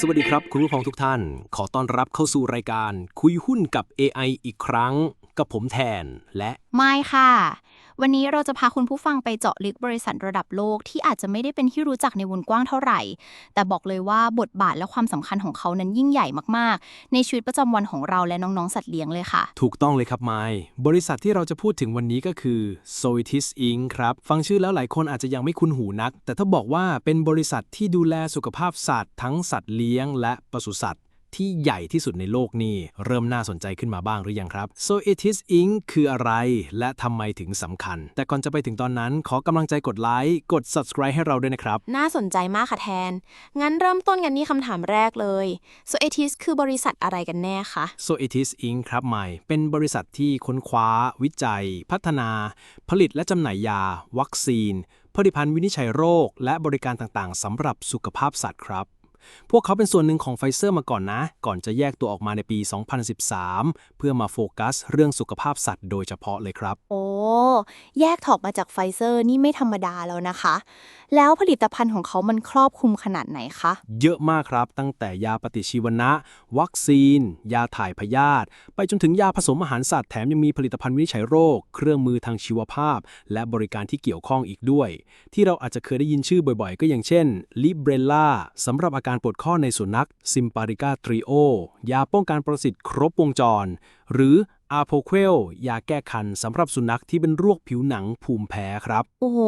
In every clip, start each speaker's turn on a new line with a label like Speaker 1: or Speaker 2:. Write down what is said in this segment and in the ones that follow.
Speaker 1: สวัสดีครับ คุณผู้ฟังทุกท่าน ขอต้อนรับเข้าสู่รายการคุยหุ้นกับ AI อีกครั้ง กับผมแทนและ
Speaker 2: ไม่ค่ะ วันนี้เราจะพาคุณผู้ฟังไปเจาะลึกบริษัทระดับโลกที่อาจจะไม่ได้เป็นที่รู้จักในวงกว้างเท่าไหร่ แต่บอกเลยว่าบทบาทและความสำคัญของเขานั้นยิ่งใหญ่มากๆ ในชีวิตประจำวันของเราและน้องๆสัตว์เลี้ยงเลยค่ะ
Speaker 1: ถูกต้องเลยครับไมค์บริษัทที่เราจะพูดถึงวันนี้ก็คือ Zoetis Inc. ครับ ฟังชื่อแล้วหลายคนอาจจะยังไม่คุ้นหูนัก แต่ถ้าบอกว่าเป็นบริษัทที่ดูแลสุขภาพสัตว์ ทั้งสัตว์เลี้ยง และปศุสัตว์ ที่ใหญ่ที่สุดในโลกนี่เริ่มน่าสนใจขึ้นมาบ้างหรือยังครับ Zoetis Inc. คืออะไร และทำไมถึงสำคัญ แต่ก่อนจะไปถึงตอนนั้น ขอกำลังใจกดไลค์กด subscribe ให้เราด้วยนะครับ
Speaker 3: น่าสนใจมากค่ะแทน งั้นเริ่มต้นกันที่คำถามแรกเลย s o e t i s คือบริษัทอะไรกันแน่คะ
Speaker 1: Zoetis Inc. ครับใหม่ เป็นบริษัทที่ค้นคว้า วิจัย พัฒนา ผลิตและจำหน่ายยา วัคซีนผลิตภัณฑ์วินิจฉัยโรค และบริการต่างๆสำหรับสุขภาพสัตว์ครับ พวกเขาเป็นส่วนหนึ่งของไฟเซอร์มาก่อนนะ ก่อนจะแยกตัวออกมาในปี 2013 เพื่อมาโฟกัสเรื่องสุขภาพสัตว์โดยเฉพาะเลยครับ
Speaker 3: โอ้ แยกถอกมาจากไฟเซอร์นี่ไม่ธรรมดาแล้วนะคะ แล้วผลิตภัณฑ์ของเขามันครอบคลุมขนาดไหนคะ
Speaker 1: เยอะมากครับ ตั้งแต่ยาปฏิชีวนะ วัคซีน ยาถ่ายพยาธิ ไปจนถึงยาผสมอาหารสัตว์แถมยังมีผลิตภัณฑ์วินิจฉัยโรค เครื่องมือทางชีวภาพ และบริการที่เกี่ยวข้องอีกด้วย ที่เราอาจจะเคยได้ยินชื่อบ่อยๆ ก็อย่างเช่นลิเบรล่าสำหรับอาการการปวดข้อในสุนัขซิมปาริกาทริโอยาป้องกันประสิทธิ์ครบวงจร หรือ อาโพเควลยาแก้คันสำหรับสุนัขที่เป็นโรคผิวหนังภูมิแพ้ครับ
Speaker 3: โอ้โห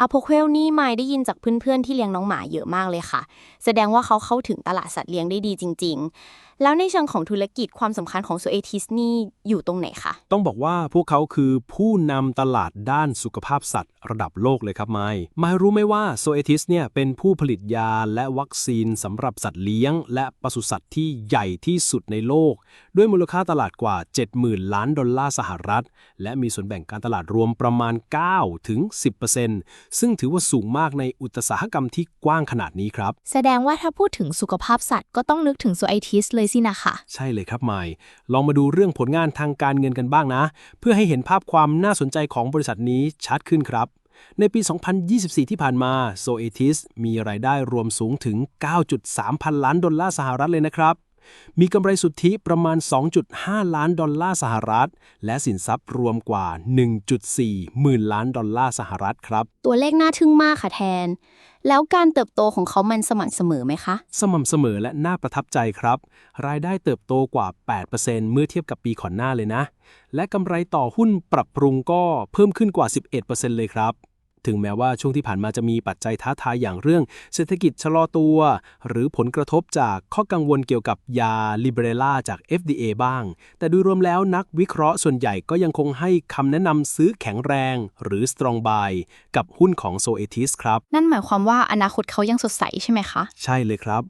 Speaker 3: อะโพเควลนี่ไม่ได้ยินจากเพื่อนๆที่เลี้ยงน้องหมาเยอะมากเลยค่ะ แสดงว่าเขาเข้าถึงตลาดสัตว์เลี้ยงได้ดีจริง ๆ แล้วในเชิงของธุรกิจความสำคัญของ s o e t i s นี่อยู่ตรงไหนคะ
Speaker 1: ต้องบอกว่าพวกเขาคือผู้นำตลาดด้านสุขภาพสัตว์ ระดับโลกเลยครับไมค์ไมค์รู้ไหมว่าโซเอทิสเนี่ยเป็นผู้ผลิตยาและวัคซีนสำหรับสัตว์เลี้ยง และปศุสัตว์ที่ใหญ่ที่สุดในโลก ด้วยมูลค่าตลาดกว่า70,000 ล้านดอลลาร์สหรัฐ และมีส่วนแบ่งการตลาดรวมประมาณ 9 ถึง 10%ซึ่งถือว่าสูงมากในอุตสาหกรรมที่กว้างขนาดนี้ครับ
Speaker 2: แสดงว่าถ้าพูดถึงสุขภาพสัตว์ก็ต้องนึกถึงโซไอทิสเลยสินะคะ
Speaker 1: ใช่เลยครับไมค์ลองมาดูเรื่องผลงานทางการเงินกันบ้างนะ เพื่อให้เห็นภาพความน่าสนใจของบริษัทนี้ชัดขึ้นครับในปี 2024 ที่ผ่านมา Zoetis มีรายได้รวมสูงถึง 9.3 พันล้านดอลลาร์สหรัฐเลยนะครับ มีกำไรสุทธิประมาณ 2.5 ล้านดอลลาร์สหรัฐ และสินทรัพย์รวมกว่า 1.4 หมื่นล้านดอลลาร์สหรัฐครับ
Speaker 2: ตัวเลขน่าทึ่งมากค่ะแทน แล้วการเติบโตของเขามันสม่ำเสมอไหมคะ
Speaker 1: สม่ำเสมอและน่าประทับใจครับ รายได้เติบโตกว่า 8%เมื่อเทียบกับปีก่อนหน้าเลยนะ และกำไรต่อหุ้นปรับปรุงก็เพิ่มขึ้นกว่า 11%เลยครับ ถึงแม้ว่าช่วงที่ผ่านมาจะมีปัจจัยท้าทายอย่างเรื่อง เศรษฐกิจชะลอตัว หรือผลกระทบจากข้อกังวลเกี่ยวกับยาลิเบรล่าจาก FDA บ้าง แต่ดูรวมแล้วนักวิเคราะห์ส่วนใหญ่ก็ยังคงให้คำแนะนำซื้อแข็งแรง หรือ strong buy กับหุ้นของ Zoetis ครับ
Speaker 2: นั่นหมายความว่าอนาคตเขายังสดใสใช่ไหมคะ
Speaker 1: ใช่เลยครับ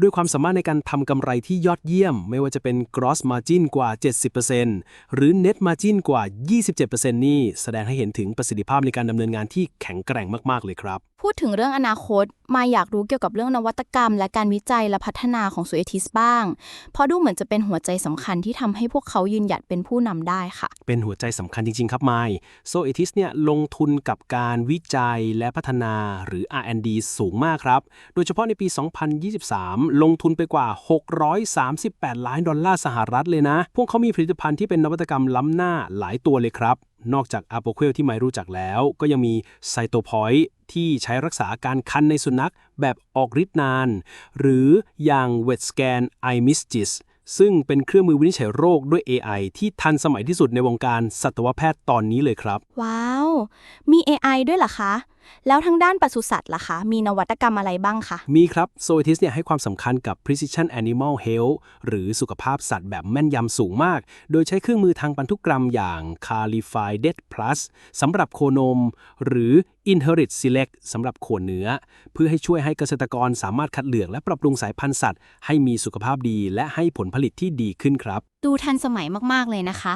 Speaker 1: ด้วยความสามารถในการทำกำไรที่ยอดเยี่ยม ไม่ว่าจะเป็น gross margin กว่า 70%หรือ net margin กว่า 27%นี่แสดงให้เห็นถึงประสิทธิภาพในการดำเนินงานที่แข็งแกร่งมาก ๆ เลยครับ
Speaker 2: พูดถึงเรื่องอนาคต มาอยากรู้เกี่ยวกับเรื่องนวัตกรรม และการวิจัยและพัฒนาของซูเอทิสบ้าง เพราะดูเหมือนจะเป็นหัวใจสำคัญที่ทำให้พวกเขายืนหยัดเป็นผู้นำได้ค่ะ
Speaker 1: เป็นหัวใจสำคัญจริง ๆ ครับไมค์โซเอทิสเนี่ยลงทุนกับการวิจัยและพัฒนาหรือ R&D สูงมากครับ โดยเฉพาะในปี 2023ลงทุนไปกว่า 638 ล้านดอลลาร์สหรัฐเลยนะ พวกเขามีผลิตภัณฑ์ที่เป็นนวัตกรรมล้ำหน้าหลายตัวเลยครับ นอกจากอาโปเควลที่ไม่รู้จักแล้ว ก็ยังมีไซโตพอยต์ที่ใช้รักษาการคันในสุนัขแบบออกฤทธิ์นาน หรืออย่าง w e t Scan i m i s g i s ซึ่งเป็นเครื่องมือวินิจฉัยโรคด้วย AI ที่ทันสมัยที่สุดในวงการสัตวแพทย์ตอนนี้เลยครับ
Speaker 2: ว้าว มี AI ด้วยเหรอคะ แล้วทางด้านปศุสัตว์ล่ะคะ มีนวัตกรรมอะไรบ้างคะ
Speaker 1: มีครับ Zoetis เนี่ยให้ความสำคัญกับ Precision Animal Health หรือสุขภาพสัตว์แบบแม่นยำสูงมาก โดยใช้เครื่องมือทางพันธุกรรมอย่าง Calified Plus สำหรับโคนม หรือ Inherit Select สำหรับโคนเนื้อ เพื่อให้ช่วยให้เกษตรกรสามารถคัดเลือกและปรับปรุงสายพันธุ์สัตว์ ให้มีสุขภาพดีและให้ผลผลิตที่ดีขึ้นครับ
Speaker 2: ดูทันสมัยมากๆเลยนะคะ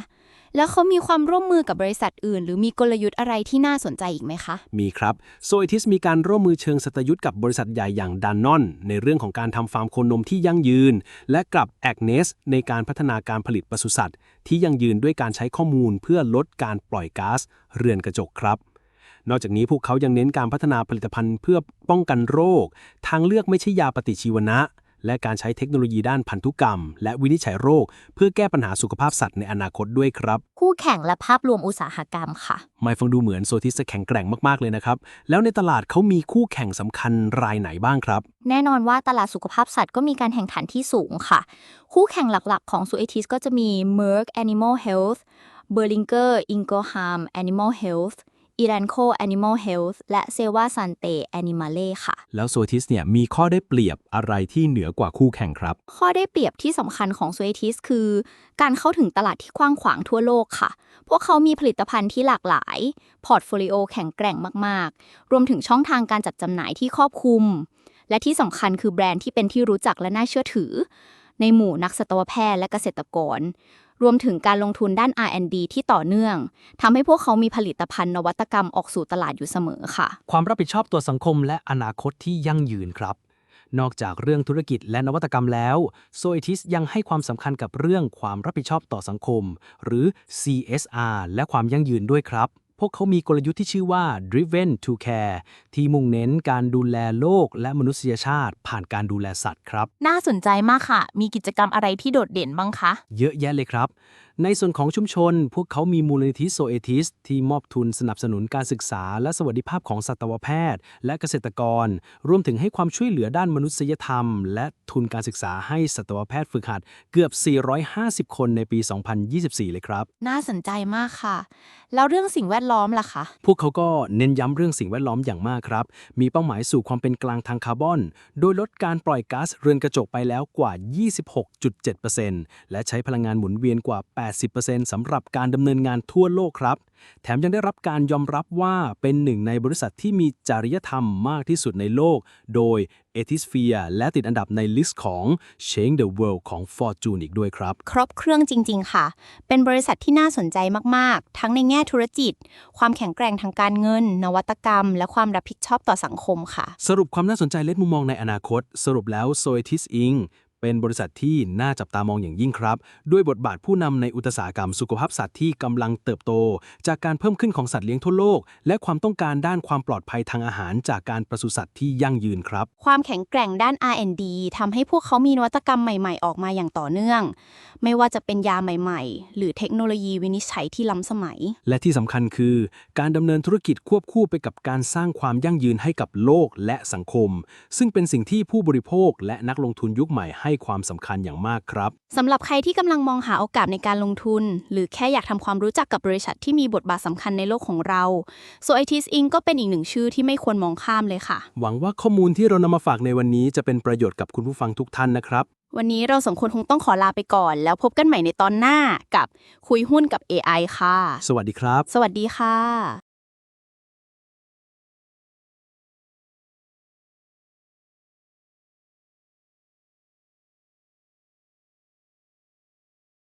Speaker 2: แล้วเขามีความร่วมมือกับบริษัทอื่น หรือมีกลยุทธ์อะไรที่น่าสนใจอีกไหมคะ
Speaker 1: มีครับ Zoetis มีการร่วมมือเชิงสตยุทธ์กับบริษัทใหญ่อย่างดานนอน ในเรื่องของการทำฟาร์มโคนมที่ยั่งยืน และกับ Agnes ในการพัฒนาการผลิตปศุสัตว์ ที่ยั่งยืนด้วยการใช้ข้อมูลเพื่อลดการปล่อยก๊าซเรือนกระจกครับนอกจากนี้พวกเขายังเน้นการพัฒนาผลิตภัณฑ์เพื่อป้องกันโรค ทางเลือกไม่ใช่ยาปฏิชีวนะ และการใช้เทคโนโลยีด้านพันธุกรรม และวินิจฉัยโรค เพื่อแก้ปัญหาสุขภาพสัตว์ในอนาคตด้วยครับ
Speaker 3: คู่แข่งและภาพรวมอุตสาหกรรมค่ะ
Speaker 1: ไม่ฟังดูเหมือนโซทิสจะแข็งแกร่งมากๆเลยนะครับ แล้วในตลาดเขามีคู่แข่งสำคัญรายไหนบ้างครับ
Speaker 3: แน่นอนว่าตลาดสุขภาพสัตว์ก็มีการแข่งขันที่สูงค่ะ คู่แข่งหลักๆ ของ s u e t i s ก็จะมี Merck Animal Health Berlinger Ingelheim Animal Health Elanco Animal Health และ s e v a Sante Animale ค่ะ
Speaker 1: แล้วโซทิสเนี่ยมีข้อได้เปรียบอะไรที่เหนือกว่าคู่แข่งครับ
Speaker 3: ข้อได้เปรียบที่สำคัญของ s u e t i s คือ การเข้าถึงตลาดที่กว้างขวางทั่วโลกค่ะ พวกเขามีผลิตภัณฑ์ที่หลากหลาย พอร์ตโฟลิโอแข็งแกร่งมาก ๆ รวมถึงช่องทางการจัดจำหน่ายที่ครอบคลุม และที่สำคัญคือแบรนด์ที่เป็นที่รู้จักและน่าเชื่อถือ ในหมู่นักสัตวแพทย์และเกษตรกร รวมถึงการลงทุนด้าน R&D ที่ต่อเนื่องทำให้พวกเขามีผลิตภัณฑ์นวัตกรรมออกสู่ตลาดอยู่เสมอค่ะ
Speaker 1: ความรับผิดชอบต่อสังคมและอนาคตที่ยั่งยืนครับ นอกจากเรื่องธุรกิจและนวัตกรรมแล้วโซเอทิสยังให้ความสำคัญกับเรื่องความรับผิดชอบต่อสังคม หรือ CSR และความยั่งยืนด้วยครับ พวกเขามีกลยุทธ์ที่ชื่อว่า Driven to Care ที่มุ่งเน้นการดูแลโลกและมนุษยชาติ ผ่านการดูแลสัตว์ครับ
Speaker 4: น่าสนใจมากค่ะ มีกิจกรรมอะไรที่โดดเด่นบ้างคะ
Speaker 1: เยอะแยะเลยครับ ในส่วนของชุมชน พวกเขามีมูลนิธิโซเอทิส ที่มอบทุนสนับสนุนการศึกษา และสวัสดิภาพของสัตวแพทย์ และเกษตรกร รวมถึงให้ความช่วยเหลือด้านมนุษยธรรม และทุนการศึกษาให้สัตวแพทย์ฝึกหัด เกือบ 450 คนในปี 2024 เลยครับ
Speaker 4: น่าสนใจมากค่ะ แล้วเรื่องสิ่งแวดล้อมล่ะคะ
Speaker 1: พวกเขาก็เน้นย้ำเรื่องสิ่งแวดล้อมอย่างมากครับ มีเป้าหมายสู่ความเป็นกลางทางคาร์บอน โดยลดการปล่อยก๊าซเรือนกระจกไปแล้วกว่า 26.7%และใช้พลังงานหมุนเวียนกว่า80%สำหรับการดำเนินงานทั่วโลกครับ แถมยังได้รับการยอมรับว่าเป็นหนึ่งในบริษัทที่มีจริยธรรมมากที่สุดในโลก โดย e t h i s p h e r e และติดอันดับในลิสต์ของ Change the World ของ Fortune อีกด้วยครับ
Speaker 3: ครบเครื่องจริง ๆ ค่ะ เป็นบริษัทที่น่าสนใจมาก ๆ ทั้งในแง่ธุรกิจ ความแข็งแกร่งทางการเงิน นวัตกรรม และความรับผิดชอบต่อสังคมค่ะ
Speaker 1: สรุปความน่าสนใจและมุมมองในอนาคต สรุปแล้ว Zoetis Inc. เป็นบริษัทที่น่าจับตามองอย่างยิ่งครับ ด้วยบทบาทผู้นำในอุตสาหกรรมสุขภาพสัตว์ที่กำลังเติบโต จากการเพิ่มขึ้นของสัตว์เลี้ยงทั่วโลก และความต้องการด้านความปลอดภัยทางอาหาร จากการปศุสัตว์ที่ยั่งยืนครับ
Speaker 3: ความแข็งแกร่งด้าน R&D ทำให้พวกเขามีนวัตกรรมใหม่ๆ ออกมาอย่างต่อเนื่อง ไม่ว่าจะเป็นยาใหม่ๆ หรือเทคโนโลยีวินิจฉัยที่ล้ำสมัย
Speaker 1: และที่สำคัญคือ การดำเนินธุรกิจควบคู่ไปกับการสร้างความยั่งยืนให้กับโลกและสังคม ซึ่งเป็นสิ่งที่ผู้บริโภคและนักลงทุนยุคใหม่ให้ความสำคัญอย่างมากครับ
Speaker 3: สำหรับใครที่กำลังมองหาโอกาสในการลงทุน หรือแค่อยากทำความรู้จักกับบริษัทที่มีบทบาทสำคัญในโลกของเรา s o i t i s Inc. ก็เป็นอีกหนึ่งชื่อที่ไม่ควรมองข้ามเลยค่ะ
Speaker 1: หวังว่าข้อมูลที่เรานำมาฝากในวันนี้จะเป็นประโยชน์กับคุณผู้ฟังทุกท่านนะครับ
Speaker 3: วันนี้เราสองคนคงต้องขอลาไปก่อน แล้วพบกันใหม่ในตอนหน้ากับคุยหุ้นกับ AI ค่ะ
Speaker 1: สวัสดีครับ
Speaker 3: สวัสดีค่ะ